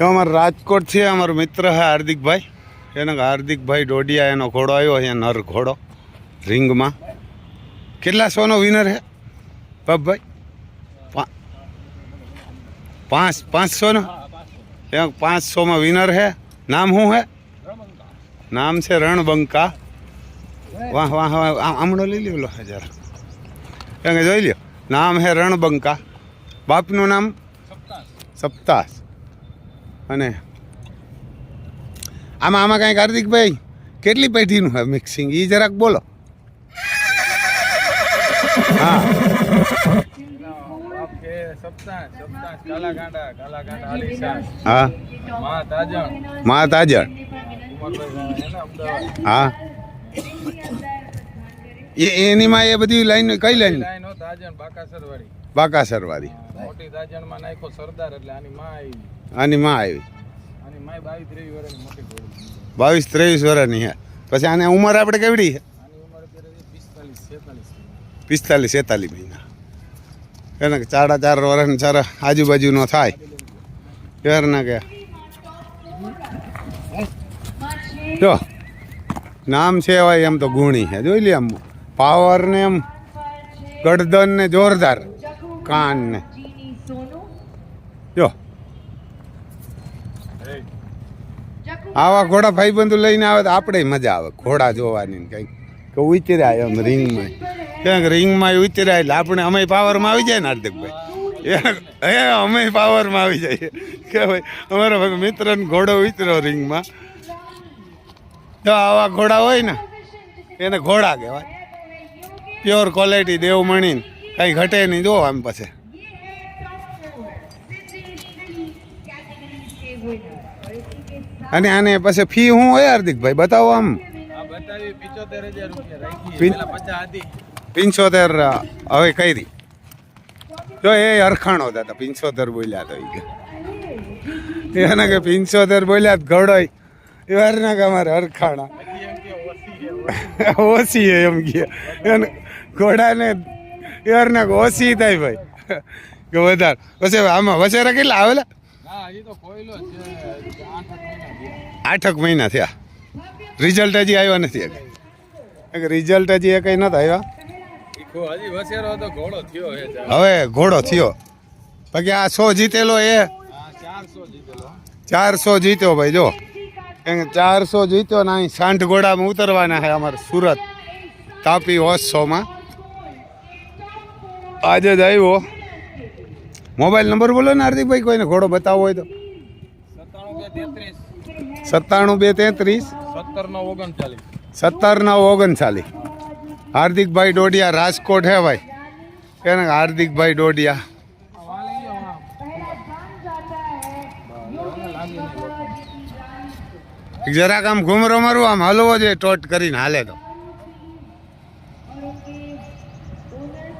એ અમારા રાજકોટ છે, અમારો મિત્ર છે હાર્દિકભાઈ. એનો હાર્દિકભાઈ ડોડિયા એનો ઘોડો આવ્યો છે નર ઘોડો, રિંગમાં. કેટલા સોનો વિનર છે, બાપભાઈ? પા- પાંચ પાંચસોનો એ પાંચસોમાં વિનર છે. નામ શું છે? નામ છે રણબંકા. વાહ વાહ વાહ આમણો લઈ લ્યો, લો, હજાર. એને જોઈ લ્યો, નામ છે રણબંકા. બાપનું નામ? સપ્તાસ. અને આમાં આમાં કાંઈક હાર્દિકભાઈ, કેટલી પેઢીનું હોય મિક્સિંગ એ જરાક બોલો. હા. હા. મા તાજણ. મા કુમારભાઈ એના હા એ બધી લાઈન કઈ લાઈન? હો બાકાસર વાળી બાકાસરવાળી મોટી તાજણ નાખ્યો સરદાર એટલે આની માં આવી. આની માં આવી. આની માય બાવીસ ત્રેવીસ વર્ષની મોટી બાવીસ ત્રેવીસ વર્ષની હે. પછી આને ઉંમર આપણે કેવડી છે પિસ્તાલીસ છેતાલીસ મહિના. એને કે ચાડા ચાર વર્ષ ચાર આજુબાજુનો થાય. ત્યારના કે જો નામ છે ભાઈ એમ તો ગુણી છે જોઈ લે આમ પાવર ને એમ ગડદન ને જોરદાર. કાન ને. જો. આવા ઘોડા ભાઈબંધુ લઈને આવે તો આપણે મજા આવે. ઘોડા જોવાની કંઈક. કે ઉતર્યા એમ રિંગમાં ક્યાંક રિંગમાં ઉતર્યા એટલે આપણે અમે પાવરમાં આવી જાય ને હાર્દિકભાઈ. એ અમે પાવરમાં આવી જઈએ કે ભાઈ, અમારો મિત્રને ઘોડો ઉતર્યો રિંગમાં જો આવા ઘોડા હોય ને, એને ઘોડા કહેવાય. પ્યોર ક્વોલિટી દેવમણી કાંઈ ઘટે નહીં. જો આમ પછી. અને આને પછી ફી શું હોય હાર્દિકભાઈ? બતાવો આમ. પિચોતેર હવે કરી. જો એ અરખાણો હતા પિંચોતેર બોલ્યા તો એને કે પિંચોતેર બોલ્યા તો ઘડોય. એ વારના કે અમારે કે ઓછી એમ કે. એને ઘોડાને કે ઓછી થાય ભાઈ. કે વધારે. પછી આમાં વસેરા કેટલા આવેલા? આઠક મહિના થયા. રિઝલ્ટ હજી આવ્યા નથી રિઝલ્ટ હજી એ કંઈ નતા આવ્યા. હવે ઘોડો થયો. બાકી આ સો જીતેલો એ? ચારસો જીત્યો ભાઈ જો. ચારસો જીત્યો ને અહીં સાંઠ ઘોડામાં ઉતરવાના છે અમારે સુરત તાપી હોત્સવમાં આજે જ આવ્યો. મોબાઈલ નંબર બોલો ને હાર્દિકભાઈ, કોઈને ઘોડો બતાવો હોય તો. સત્તાણું બે તેત્રીસ. સત્તર નવ ઓગણચાલીસ. હાર્દિકભાઈ ડોડિયા રાજકોટ હે ભાઈ. એને હાર્દિકભાઈ ડોડિયા. જરાક આમ ઘૂમરો મારું આમ હલવો જોઈએ, ટોટ કરીને હાલે તો.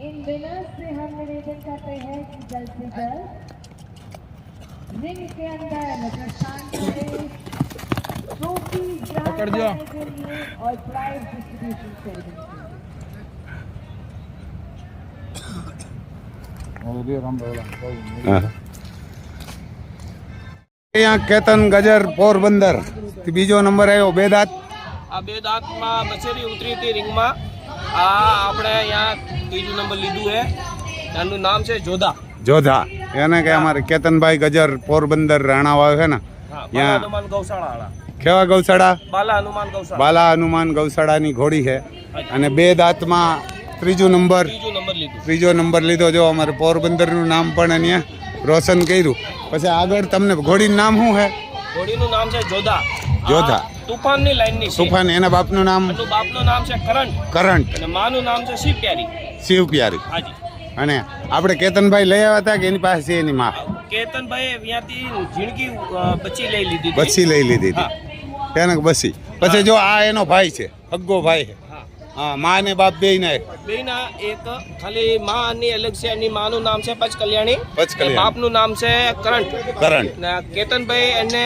इन विनर्स से हम निवेदन करते हैं कि जल्द से जल्द रिंग के अंदर प्रस्थान करें ट्रॉफी ग्रांड पकड़ जो। करने के लिए और प्राइज डिस्ट्रीब्यूशन सेरेमनी के लिए અહીંયા કેતન ગજર પોરબંદર થી બીજો નંબર આવ્યો બે દાંત આ બે દાંતમાં બસેરી ઉતરી હતી રિંગમાં આ આપણે અહીંયા ત્રીજું નંબર લીધું છે. એનું નામ છે જોધા. જોધા. એને કે અમારે કેતનભાઈ ગજર પોરબંદર રાણાવાવ છે ને? ત્યાં. ગૌશાળા કેવા ગૌશાળા? બાલા હનુમાન ગૌશાળા. બાલા હનુમાન ગૌશાળાની ઘોડી છે. અને બે દાંતમાં ત્રીજું નંબર. ત્રીજું નંબર લીધું. ત્રીજો નંબર લીધો. જો અમારે પોરબંદરનું નામ પણ અહીંયા રોશન કર્યું. પછી આગળ તમને ઘોડીનું નામ શું છે? ઘોડીનું નામ છે જોધા. જોધા. તુફાનની લાઈનની તુફાન એના બાપનું નામ? એનું બાપનું નામ છે કરંટ. કરંટ. અને માનું નામ છે શિવ પ્યારી. શિવ પ્યારી. હાજી. અને આપણે કેતનભાઈ લઈ આવ્યા હતા કે એની પાસે છે એની માં? કેતનભાઈ ત્યાંથી ઝીણકી બચી લઈ લીધી બચી લઈ લીધી હતી. તેને બસી પછી જો આ એનો ભાઈ છે અગ્ગો ભાઈ. છે હા મા ને બાપ બે ના બે ના એક ખાલી માની અલગ છે એની માનું નામ છે પચ કલ્યાણી પચ કલ્યાણી. બાપનું નામ છે કરંટ. કરંટ. કેતનભાઈ એને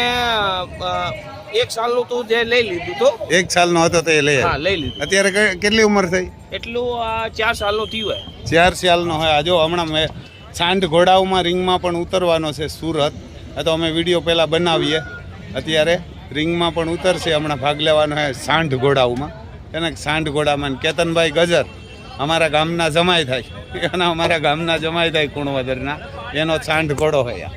એક સાલનું તું જે લઈ લીધું તો? એક સાલનો હતો તે લઈ હા લઈ લીધું. અત્યારે કે- કેટલી ઉંમર થઈ? એટલું આ ચાર સાલનું થયું હોય. ચાર સાલનો હોય. આ જો હમણાં મેં સાંઠ ઘોડાઓમાં રિંગમાં પણ ઉતરવાનો છે સુરત. આ તો અમે વીડિયો પહેલાં બનાવીએ. અત્યારે રિંગમાં પણ ઉતરશે. હમણાં ભાગ લેવાનો છે સાંઠ ઘોડાઓમાં. એને સાંઠ ઘોડામાં ને કેતનભાઈ ગજર અમારા ગામના જમાઈ થાય. એના અમારા ગામના જમાઈ થાય કુણવદરના. એનો સાંઠ ઘોડો હોય આ.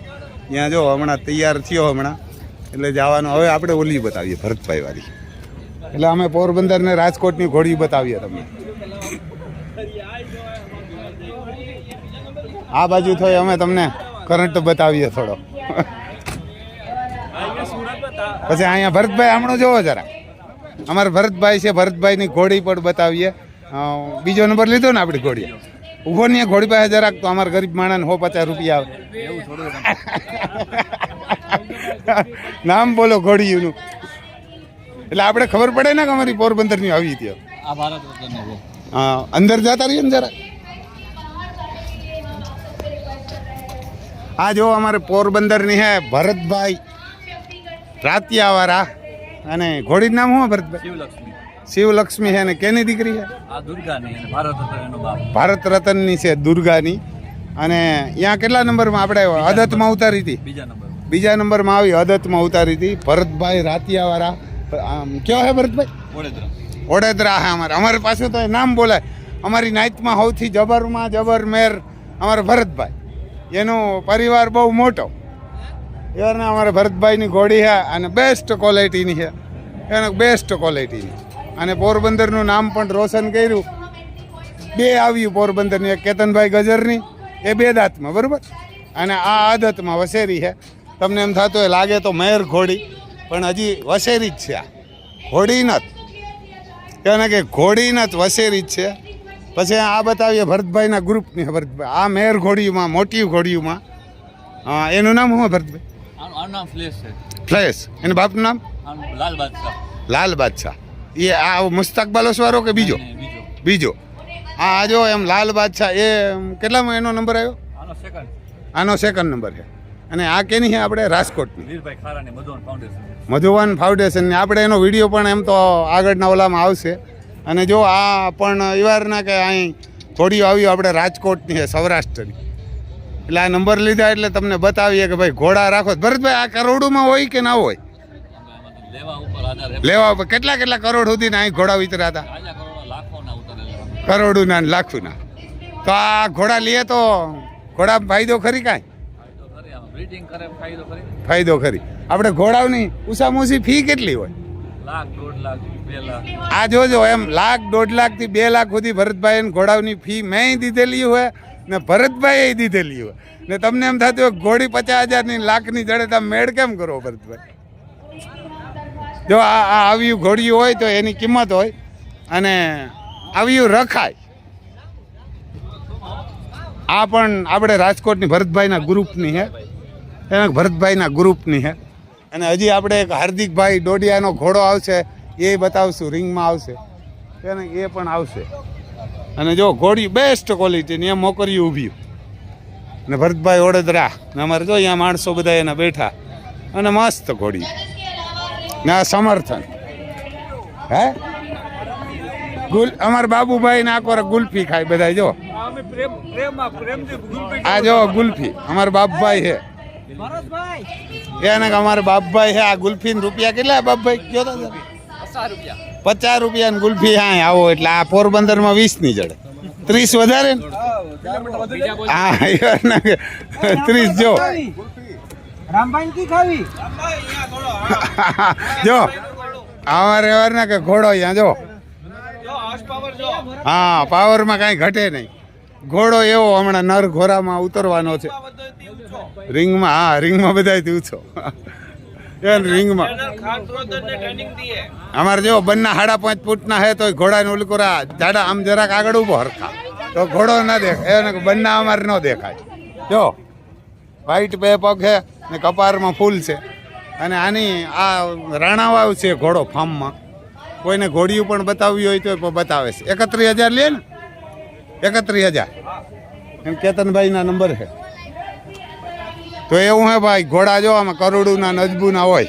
ત્યાં જો હમણાં તૈયાર થયો હમણાં. એટલે જવાનું. હવે આપણે ઓલી બતાવીએ, ભરતભાઈ વાળી. એટલે અમે પોરબંદર ને રાજકોટની ઘોડી બતાવીએ તમને. આ બાજુ થઈ અમે તમને કરંટ બતાવીએ થોડો. પછી અહીંયા ભરતભાઈ, હમણાં જોવો જરા. અમારા ભરતભાઈ છે, ભરતભાઈની ઘોડી પણ બતાવીએ. બીજો નંબર લીધો ને આપણી ઘોડી ઊભો નહીં ઘોડી પાસે જરાક તો અમારા ગરીબ માણસ હો પચાસ રૂપિયા આવે. નામ બોલો ઘોડીનું એટલે આપણે ખબર પડે ને કે અમારી પોરબંદરની આવી છે. હા અંદર જતા રહીએ ને જરા. આ જો અમારે પોરબંદરની હે ભરતભાઈ રાતિયાવાળા અને ઘોડીનું નામ શું ભરતભાઈ? શિવલક્ષ્મી. શિવલક્ષ્મી છે ને કેની દીકરી છે ભારત રત્નની ભારત છે દુર્ગાની. અને ત્યાં કેટલા નંબરમાં આપણે અદતમાં ઉતારી હતી? બીજા નંબર. બીજા નંબરમાં આવી અદતમાં ઉતારી હતી. ભરતભાઈ રાતિયાવાળા. આમ કયો હે ભરતભાઈ? વડોદરા. ઓડેદરા હે અમારે. અમારી પાસે તો નામ બોલાય. અમારી નાઇટમાં સૌથી જબરમાં જબર મેર અમારા ભરતભાઈ. એનો પરિવાર બહુ મોટો. એને અમારા ભરતભાઈની ઘોડી છે અને બેસ્ટ ક્વોલિટીની છે એને બેસ્ટ ક્વોલિટીની અને પોરબંદરનું નામ પણ રોશન કર્યું. બે આવ્યું પોરબંદરની. એક કેતનભાઈ ગજરની. એ બે દાંતમાં બરાબર? અને આ આદતમાં વસેરી છે તમને એમ થતું હોય લાગે તો મેર ઘોડી પણ હજી વસેરી જ છે આ. ઘોડી નથી કહે કે ઘોડી નથી વસેરી જ છે. પછી આ બતાવીએ ભરતભાઈના ગ્રુપની ભરતભાઈ આ મેર ઘોડીમાં મોટી ઘોડીમાં. હા એનું નામ શું ભરતભાઈ? ફ્લેશ એને બાપનું નામ? લાલ બાદશાહ. લાલ બાદશાહ. એ આ મુસ્તાક બાલોસવારો કે બીજો? બીજો. બીજો. આ જો એમ લાલ બાદશાહ એ કેટલામાં એનો નંબર આવ્યો? આનો સેકન્ડ આનો સેકન્ડ નંબર છે. અને આ કેની છે આપણે રાજકોટની. મધુવન ફાઉન્ડેશન આપણે એનો વીડિયો પણ એમ તો આગળના ઓલામાં આવશે. અને જો આ પણ એવારના કે અહીં ઘોડીઓ આવ્યું આપણે રાજકોટની છે સૌરાષ્ટ્રની. એટલે આ નંબર લીધા એટલે તમને બતાવીએ કે ભાઈ ઘોડા રાખો. ભરતભાઈ આ કરોડોમાં હોય કે ના હોય? લેવા ઉપર કેટલા કેટલા કરોડ સુધી અહીં ઘોડા વિતરા ઉતરેલા. કરોડોના લાખોના. તો આ ઘોડા લઈએ તો ઘોડા ફાયદો ખરી કાંઈ? બ્રીડિંગ કરે ફાયદો ખરી ફાયદો ખરી. આપણે ઘોડાઓની ઉસામુસી ફી કેટલી હોય? લાખ દોઢ લાખ બે લાખ. આ જોજો એમ લાખ દોઢ લાખથી બે લાખ સુધી ભરતભાઈ ઘોડાઓની ફી મેં દીધેલી હોય ને ભરતભાઈએ દીધેલી હોય. ને તમને એમ થતું હોય ઘોડી પચાસ હજારની લાખની જડે તમે મેળ કેમ કરો ભરતભાઈ? જો આ આવ્યું ઘોડિયું હોય તો એની કિંમત હોય અને આવ્યું રખાય. આ પણ આપણે રાજકોટની ભરતભાઈના ગ્રુપની છે એના ભરતભાઈના ગ્રુપની છે અને હજી આપણે એક હાર્દિકભાઈ ડોડિયાનો ઘોડો આવશે એ બતાવશું રિંગમાં આવશે. એને એ પણ આવશે. અને જો ઘોડી બેસ્ટ ક્વોલિટીની એ મોકરી ઊભી. અને ભરતભાઈ ઓડદરા ને અમારે જો અહીંયા માણસો બધા એના બેઠા. અને મસ્ત ઘોડી. ને આ સમર્થન. હે? ગુલ અમારા બાબુભાઈ ને આકોર ગુલ્ફી ખાય બધા જો. આ જો ગુલ્ફી. અમારા બાપભાઈ છે એને કે બાપભાઈ છે આ ગુલ્ફી રૂપિયા કેટલા બાપભાઈ કયો તો પચાસ રૂપિયા. પચાસ ગુલ્ફી હા આવો એટલે આ પોરબંદરમાં વીસની જડે. ત્રીસ વધારે હા ત્રીસ જો. જો અમારે કે ઘોડો અહીંયા જો. હા પાવરમાં પાવરમાં કાંઈ ઘટે નહીં. ઘોડો એવો હમણાં નર ઘોડામાં ઉતરવાનો છે. રિંગમાં હા રિંગમાં બધા તું છો. રિંગમાં અમારે જો બંને સાડા પાંચ ફૂટના હે તો ઘોડાને ઉલકુરા જાડા આમ જરાક આગળ ઊભો હરખા. તો ઘોડો ના દેખાય. એને બંને અમારે ન દેખાય. જો વ્હાઈટ બે પગ છે ને કપારમાં ફૂલ છે. અને આની આ રાણાવાવ છે ઘોડો ફાર્મમાં કોઈને ઘોડીયું પણ બતાવવી હોય તો બતાવે છે. એકત્રીસ હજાર લે ને. એકત્રીસ હજાર. એમ કેતનભાઈના નંબર છે તો એવું હે ભાઈ ઘોડા જો આમાં કરોડુના નજબુના હોય.